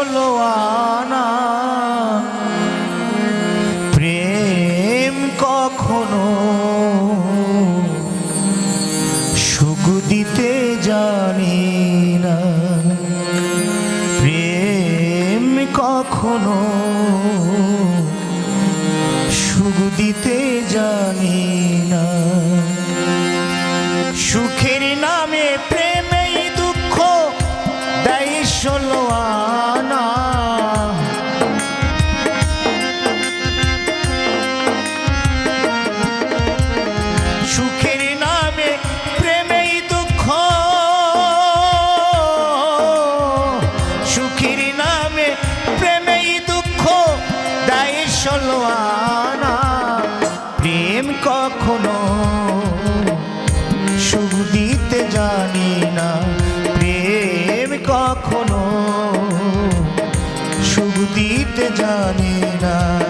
ষোলো আনা। প্রেম কখনো সুখ দিতে জানি না। প্রেম কখনো সুখ দিতে জানি না। সুখের কখনো সুখ দিতে জানি না।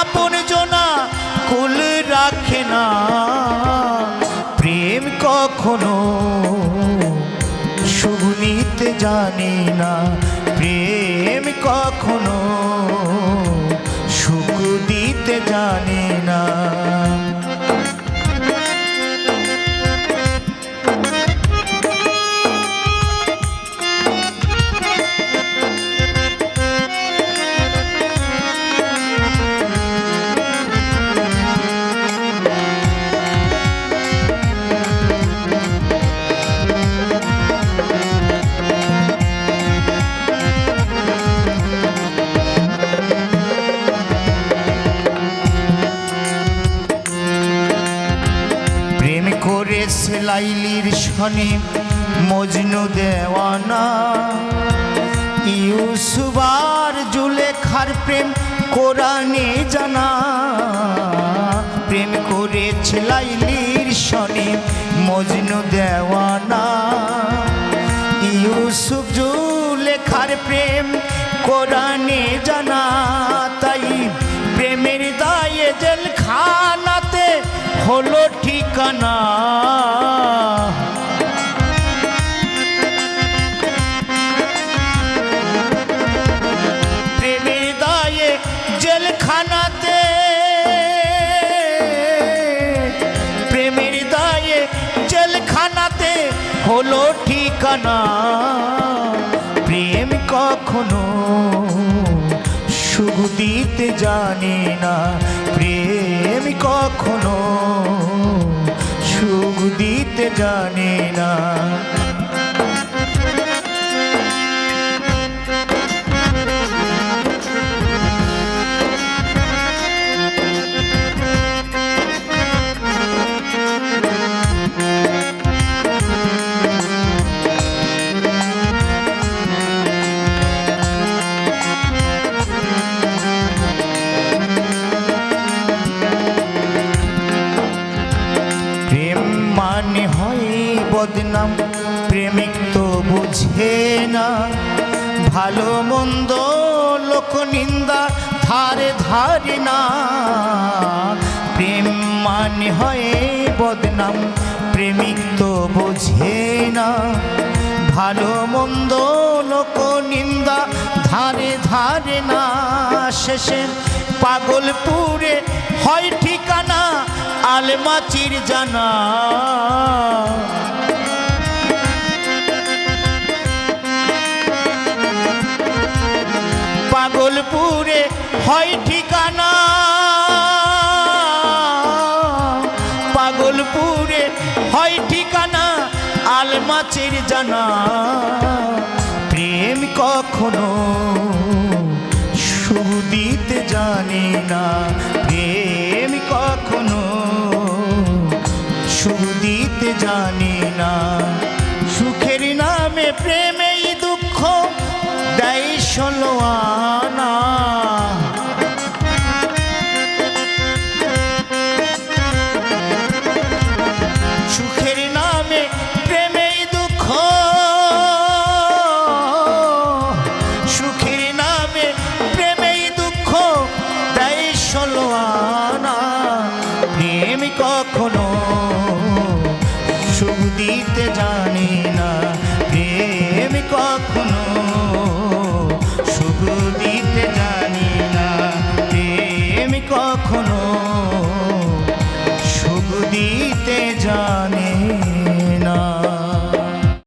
আপন জোনা কুল রাখে না। প্রেম কখনো শুনিতে জানে করেছে লাইলির সনে মজনু দেওয়ানা। ইউসুবার জুলেখার প্রেম কোরআনে জানা। প্রেম করেছে লাইলির শনি, মজনু দেওয়ানা। ইউসুফ জুলেখার প্রেম কোরআনে জানা। হলো ঠিকানা। প্রেমের দায়ে জেলখানাতে। প্রেমের দায়ে জেলখানাতে হলো ঠিকানা। সুখ দিতে জানি না প্রেম কখনো বদনাম প্রেমিক তো বুঝে না। ভালো মন্দ লোক নিন্দা ধারে ধারে না। প্রেম মানে হয় বদনাম, প্রেমিক তো বোঝে না। ভালো মন্দ লোক নিন্দা ধারে ধারে না। শেষে পাগলপুরে হয় ঠিকানা, আলমাচির জানা। পাগলপুরে হয় ঠিকানা। পাগলপুরে হয় ঠিকানা, আলমাচির জানা। প্রেম কখনো সুদিতে জানে না। প্রেম কখনো সুদিতে জানে